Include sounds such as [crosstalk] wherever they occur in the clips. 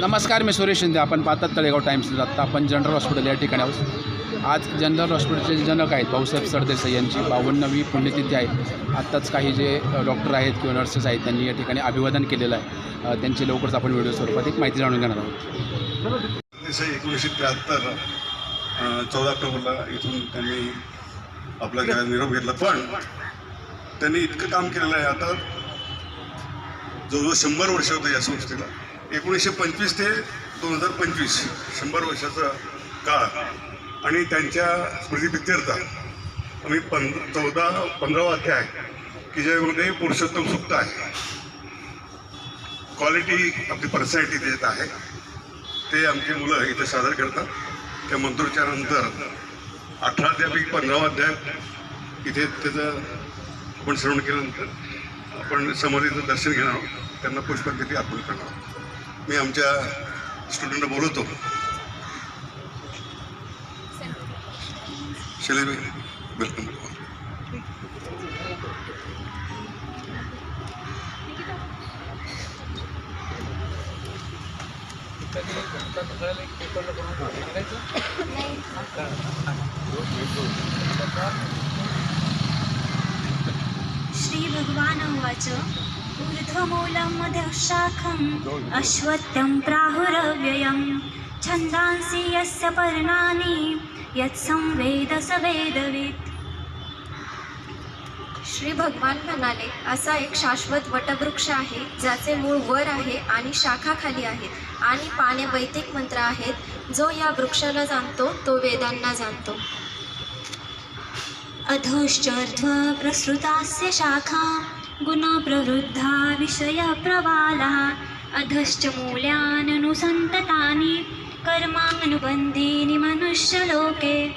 नमस्कार मी सुरेश शिंदे. आपण पाहतात तळेगाव टाइम्स. आत्ता आपण जनरल हॉस्पिटल या ठिकाणी आहोत. आज जनरल हॉस्पिटलचे जे जनक आहेत भाऊसाहेब सरदेसाई यांची बावन्नवी पुण्यतिथी आहे. आत्ताच काही जे डॉक्टर आहेत किंवा नर्सेस आहेत त्यांनी या ठिकाणी अभिवादन केलेलं आहे. त्यांची लवकरच आपण व्हिडिओ स्वरूपात एक माहिती जाणून घेणार आहोत. एकोणीसशे एकोणीसशे त्र्याहत्तर चौदा ऑक्टोबरला इथून त्यांनी आपला निरोप घेतला. पण त्यांनी इतकं काम केलेलं आहे. आता जवळजवळ शंभर वर्ष होतं या संस्थेला. एकोणीसशे पंचवीस ते दोन हजार पंचवीस शंभर वर्षाचा काळ. आणि त्यांच्या स्मृतीप्रित्यर्थ आम्ही पं चौदा पंधरावा अध्याय की ज्यामध्ये पुरुषोत्तम सुक्त आहे. क्वालिटी आपली पर्सनॅलिटी देत आहे. ते आमची मुलं इथे सादर करतात. त्या मंत्रोच्चारानंतर अठरा अध्यापैकी पंधरावा अध्याय इथे त्याचं आपण श्रवण केल्यानंतर आपण समाधीचं दर्शन घेणार आहोत. त्यांना पुष्पांजली अर्पण करणार आहोत. मी आमच्या स्टुडंटला बोलवतो. शैलेबाई वेलकम श्रीभगवान् वाच ऊर्ध्वमूलं मध्यशाखम् अश्वत्थं प्राहुरव्ययं छन्दांसि यस्य पर्णानि यत्संवेद स वेदवित् श्री भगवान म्हणाले असा एक शाश्वत वटवृक्ष आहे ज्याचे मूळ वर आहे आणि शाखा खाली आहेत आणि पाने वैदिक मंत्र आहेत. जो या वृक्षाला जाणतो तो वेदांना जाणतो. अधोश्चर्ध्व प्रसृतास्य शाखा गुणप्रवृद्धा विषयप्रवाला अधश्च मूल्याननुसन्ततानि कर्मानुबन्धीनि मनुष्यलोके।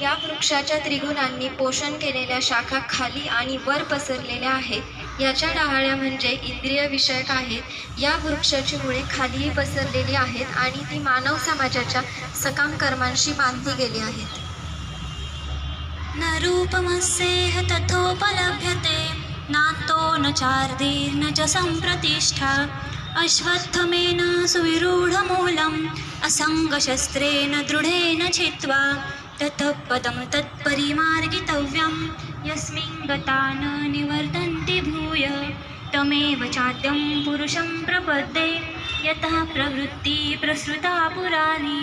या वृक्षाच्या त्रिगुणांनी पोषण केलेल्या शाखा खाली आणि वर पसरलेल्या आहेत. याच्या डहाळ्या म्हणजे इंद्रिय विषयक आहेत. या वृक्षाची मुळे खालीही पसरलेली आहेत आणि ती मानव समाजाच्या सकाम कर्मांशी बांधली गेली आहेत. न रूपमस्येह तथोपलभ्यते नान्तो न चार्दीर्न च सम्प्रतिष्ठा। अश्वत्थमेन सुविरूढमूलम् असङ्गशस्त्रेण दृढेन छित्त्वा ततः पदं तत्परिमार्गितव्यं यस्मिन् गता न निवर्तन्ति भूय तमेव चाद्यं पुरुषं प्रपद्ये। यतः प्रवृत्ति प्रसृता पुराणी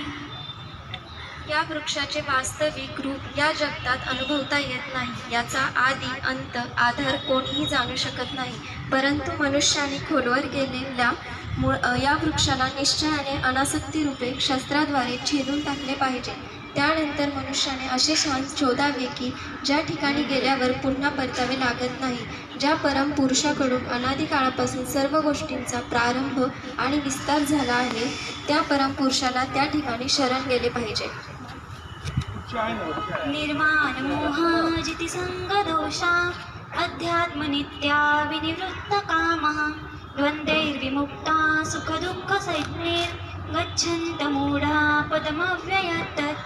या वृक्षाचे वास्तविक रूप या जगतात अनुभवता येत नाही. याचा आदी अंत आधार कोणीही जाणू शकत नाही. परंतु मनुष्याने खोलवर गेलेल्या मूळ या वृक्षाला निश्चयाने अनासक्ती रूपे शस्त्राद्वारे छेदून टाकले पाहिजे. त्यानंतर मनुष्याने असे श्वास शोधावे की ज्या ठिकाणी गेल्यावर पुन्हा परतावे लागत नाही ज्या परम पुरुषाकडून अनादी काळापासून सर्व गोष्टींचा प्रारंभ आणि विस्तार झाला आहे त्या परम पुरुषाला त्या ठिकाणी शरण गेले पाहिजे. निर्माणमोहाजिति सङ्गदोषा अध्यात्मनित्या विनिवृत्तकामः द्वन्द्वैर्विमुक्ता सुखदुःखसैन्यैर्गच्छन्तमूढा पदमव्ययत्तत्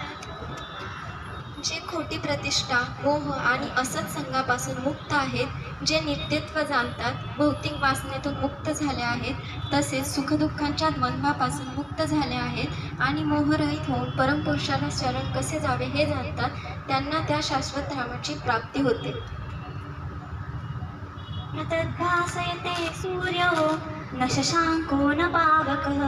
जे खोटी प्रतिष्ठा मोह आणि असत संघापासून मुक्त आहेत जे नित्यत्व जाणतात भौतिक वासनेतून मुक्त झाले आहेत तसेच सुखदुःखांच्या द्वंद्वापासून मुक्त झाले आहेत आणि मोहरहित होऊन परमपुरुषाला शरण कसे जावे हे जाणतात त्यांना त्या शाश्वत रामाची प्राप्ती होते. न तद्भासयते सूर्यो न शशाङ्को न पावकः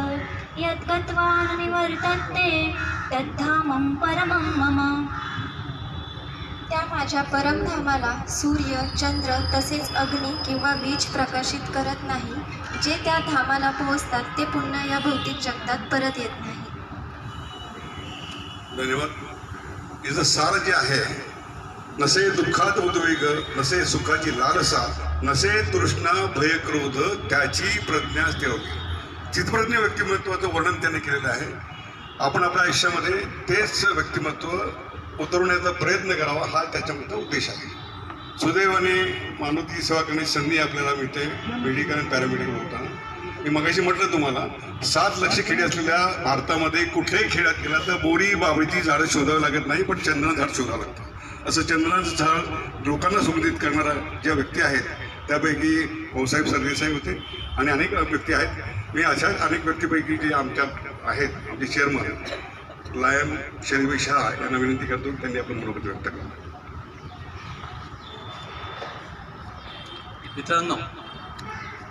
यद्गत्वा निवर्तन्ते तद्धामं परमं मम. त्या माझ्या परमधामाला सूर्य चंद्र तसेच अग्नी किंवा वीज प्रकाशित करत नाही. जे त्या धामाला पोहोचतात ते पुन्हा या भौतिक जगतात परत येत नाही. धन्यवाद. याचं सार जे आहे नसे दुःखात उद्वेग नसे सुखाची लालसा नसे तृष्णा भयक्रोध त्याची प्रज्ञा ठेवली चितप्रज्ञ व्यक्तिमत्वाचं वर्णन त्याने केलेलं आहे. आपण आपल्या आयुष्यामध्ये तेच व्यक्तिमत्व उतरवण्याचा प्रयत्न करावा हा त्याच्यामध्ये उद्देश आहे. सुदैवाने मानवती सेवा करण्याची संधी आपल्याला मिळते मेडिकल आणि पॅरामेडिकल होताना मी मगाशी म्हटलं तुम्हाला सात लक्ष खेडे असलेल्या भारतामध्ये कुठल्याही खेड्यात गेला तर बोरी बाबळीची झाडं शोधावी लागत नाही पण चंदन झाड शोधावं लागतं. असं चंदनाचं झाड लोकांना सुगंधित करणारा ज्या व्यक्ती आहेत त्यापैकी भाऊसाहेब सरदेसाई होते आणि अनेक व्यक्ती आहेत. मी अशाच अनेक व्यक्तीपैकी जे आमच्या आहेत आमचे चेअरमन लायम शरीफ शाह यांना विनंती करतो त्यांनी आपण मनोगत व्यक्त करावं मित्रांनो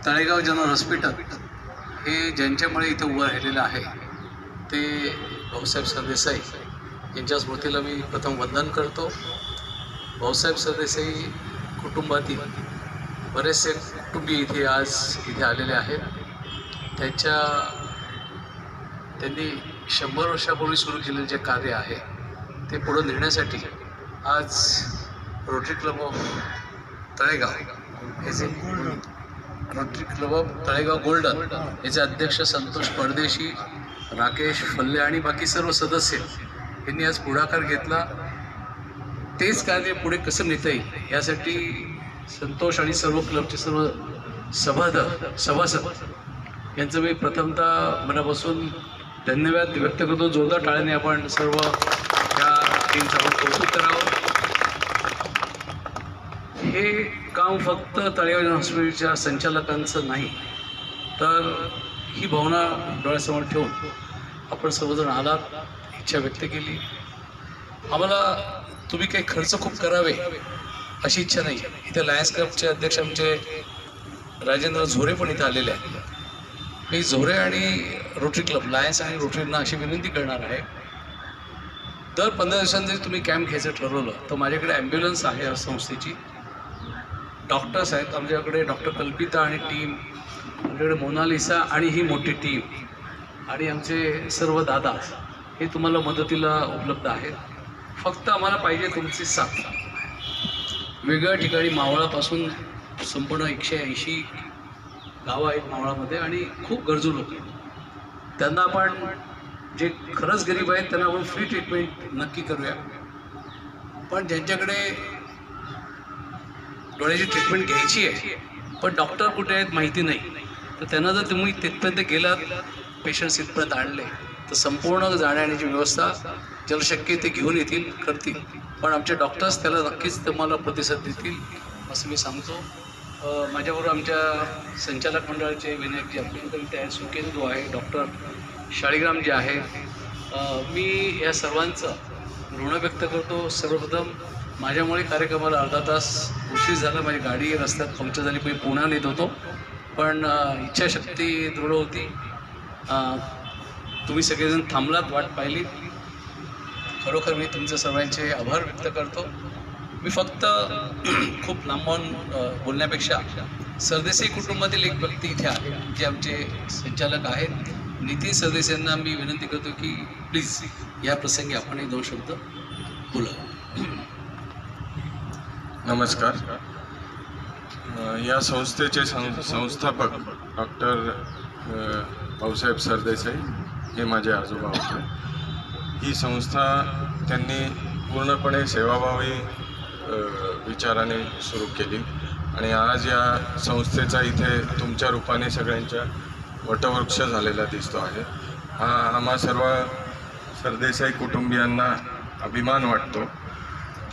तळेगाव जनरल हॉस्पिटल हे ज्यांच्यामुळे इथं उभं राहिलेलं आहे ते भाऊसाहेब सरदेसाई यांच्या स्मृतीला मी प्रथम वंदन करतो. भाऊसाहेब सरदेसाई कुटुंबातील बरेचसे कुटुंबीय इथे आज इथे आलेले आहेत. त्यांच्या त्यांनी शंभर वर्षापूर्वी सुरू केलेलं जे कार्य आहे ते पुढं नेण्यासाठी आज रोटरी क्लब ऑफ तळेगाव याचे rotary club of Talegaon golden याचे अध्यक्ष संतोष परदेशी राकेश फल्ले आणि बाकी सर्व सदस्य यांनी आज पुढाकार घेतला. तेच कार्य पुढे कसं नेता येईल यासाठी संतोष आणि सर्व क्लबचे सर्व सभासद सभासद यांचं मी प्रथमतः मनापासून धन्यवाद व्यक्त करतो. जोरदार टाळ्याने आपण सर्व या टीमचं आपण कौतुक करावं हे काम फक्त तळेगाव हॉस्पिटलच्या संचालकांचं नाही तर ही भावना डोळ्यासमोर ठेवून आपण सर्वजण आलात इच्छा व्यक्त केली. आम्हाला तुम्ही काही खर्च खूप करावे अशी इच्छा नाही. इथे लायन्स क्लबचे अध्यक्ष आमचे राजेंद्र झोरे पण इथे आलेले आहेत. मी झोरे आणि रोटरी क्लब लायन्स आणि रोटरींना अशी विनंती करणार आहे. दर पंधरा दिवसांनी जरी तुम्ही कॅम्प घ्यायचं ठरवलं तर माझ्याकडे ॲम्ब्युलन्स आहे या संस्थेची. डॉक्टर्स आहेत आमच्याकडे डॉक्टर कल्पिता आणि टीम आमच्याकडे मोनालिसा आणि ही मोठी टीम आणि आमचे सर्व दादा हे तुम्हाला मदतीला उपलब्ध आहेत. फक्त आम्हाला पाहिजे तुमची साथ. वेगळ्या ठिकाणी मावळापासून संपूर्ण एकशे ऐंशी गावं आहेत मावळामध्ये आणि खूप गरजू लोक आहेत. त्यांना आपण जे खरंच गरीब आहेत त्यांना आपण फ्री ट्रीटमेंट नक्की करूया. पण ज्यांच्याकडे डोळ्याची ट्रीटमेंट घ्यायची आहे पण डॉक्टर कुठे आहेत माहिती नाही. तर त्यांना जर तुम्ही तिथपर्यंत गेलात पेशंट्स इथपर्यंत आणले तर संपूर्ण जाण्याची व्यवस्था ज्याला शक्य ते घेऊन येतील करतील. पण आमचे डॉक्टर्स त्याला नक्कीच तुम्हाला प्रतिसाद देतील असं मी सांगतो. माझ्याबरोबर आमच्या संचालक मंडळाचे विनायकजी जे इथे आहे सुकेंदू आहे डॉक्टर शाळीग्राम जे आहे. मी या सर्वांचं ऋण व्यक्त करतो. सर्वप्रथम माझ्यामुळे कार्यक्रमाला अर्धा तास उशीर झाला. माझी गाडी रस्त्यात पंक्चर झाली. मी पुन्हा नेत होतो. पण इच्छाशक्ती दृढ होती. तुम्ही सगळेजण थांबलात वाट पाहिली खरोखर मी तुमचे सर्वांचे आभार व्यक्त करतो. मी फक्त [clears throat] खूप लांबून बोलण्यापेक्षा सरदेसाई कुटुंबातील एक व्यक्ती इथे आहे जे आमचे संचालक आहेत. नितीन सरदेसाईंना मी विनंती करतो की प्लीज या प्रसंगी आपणही दोन शब्द बोला नमस्कार. या संस्थेचे सं संस्थापक डॉक्टर भाऊसाहेब सरदेसाई हे माझे आजोबा होते. ही संस्था त्यांनी पूर्णपणे सेवाभावी विचाराने सुरू केली. आणि आज या संस्थेचा इथे तुमच्या रूपाने सगळ्यांच्या वटवृक्ष झालेला दिसतो आहे. हा आम्हा सर्व सरदेसाई कुटुंबियांना अभिमान वाटतो.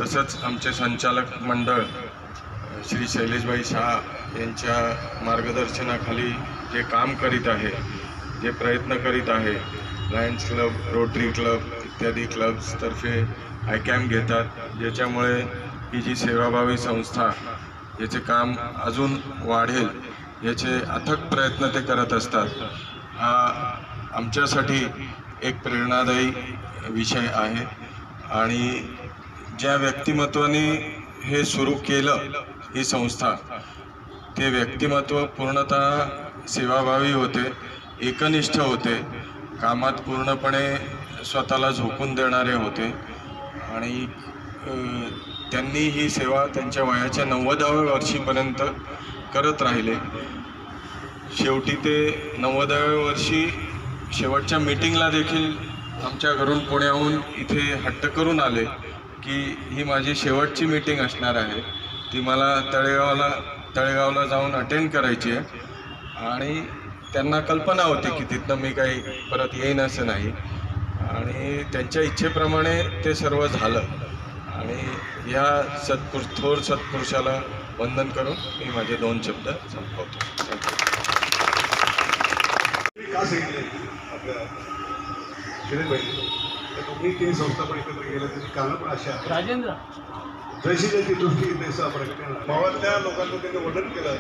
तसंच आमचे संचालक मंडळ श्री शैलेशभाई शहा यांच्या मार्गदर्शनाखाली जे काम करीत आहे जे प्रयत्न करीत आहे लायन्स क्लब रोटरी क्लब इत्यादी क्लब्सतर्फे आय कॅम्प घेतात. ज्याच्यामुळे ही जी सेवाभावी संस्था याचे काम अजून वाढेल याचे अथक प्रयत्न ते करत असतात. हा आमच्यासाठी एक प्रेरणादायी विषय आहे. आणि ज्या व्यक्तिमत्वाने हे सुरू केलं ही संस्था ते व्यक्तिमत्व पूर्णतः सेवाभावी होते एकनिष्ठ होते कामात पूर्णपणे स्वतःला झोकून देणारे होते. आणि त्यांनी ही सेवा त्यांच्या वयाच्या नव्वदाव्या वर्षीपर्यंत करत राहिले. शेवटी ते नव्वदाव्या वर्षी शेवटच्या मीटिंगला देखील आमच्या घरून पुण्याहून इथे हट्ट करून आले की ही माझी शेवटची मीटिंग असणार आहे. ती मला तळेगावला तळेगावला जाऊन अटेंड करायची आहे. आणि त्यांना कल्पना होती की तिथनं मी काही परत येईन असं नाही. आणि त्यांच्या इच्छेप्रमाणे ते सर्व झालं. आणि या सत्पुरुष थोर सत्पुरुषाला वंदन करून मी माझे दोन शब्द संपवतो. थँक्यू का सांगितले आपल्या शिरेबाई त्या दोन्ही तीन संस्था पण एकत्र गेल्या कारणं पण अशी राजेंद्र. जशी त्याची दृष्टी देसा प्रकटन गावातल्या लोकांचं त्यांनी वर्णन केलं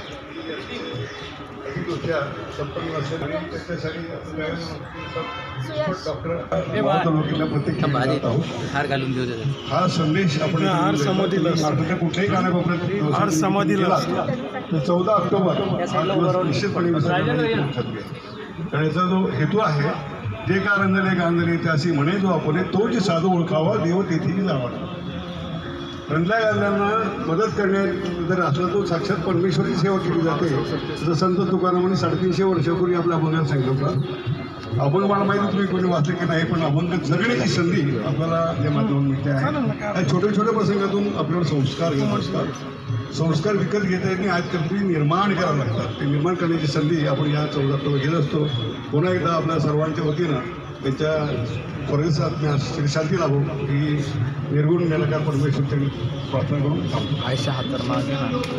की संपन्न असेल आणि त्याच्यासाठी आपण डॉक्टर प्रत्येक ठिकाणी जात आहोत हार घालून घेऊ देतात हा। संदेश आपण हार समाधीला कुठल्याही कानाकोपऱ्यात हार समाधीला तर चौदा ऑक्टोबर निश्चितपणे याचा जो हेतू आहे। जे का रंजले गांजले त्याशी म्हणे जो आपण तो जे साधू ओळखावा देव तेथेही जावा. रंजल्या गांधल्यांना मदत करण्यात जर असला तो साक्षात परमेश्वरी सेवा केली जाते. जसं संत तुकारामाने साडेतीनशे वर्षापूर्वी आपल्या अभंगाला सांगितलं होतं. अभंग मला माहिती तुम्ही कोणी वाचले की नाही पण अभंग जगण्याची संधी आपल्याला या माध्यमातून मिळते आहे. या छोट्या छोट्या प्रसंगातून आपल्याला संस्कार घेत असतात संस्कार विकत घेता येत नाही आज कधी निर्माण करावं लागतात. ते निर्माण करण्याची संधी आपण या चौदा घेत असतो. पुन्हा एकदा आपल्या सर्वांच्या वतीनं त्यांच्या स्वर्गस्थ आत्म्यास श्री शांती लाभो ही निर्गुण निराकार त्यांनी प्रार्थना करून आयशा हातर तर मागे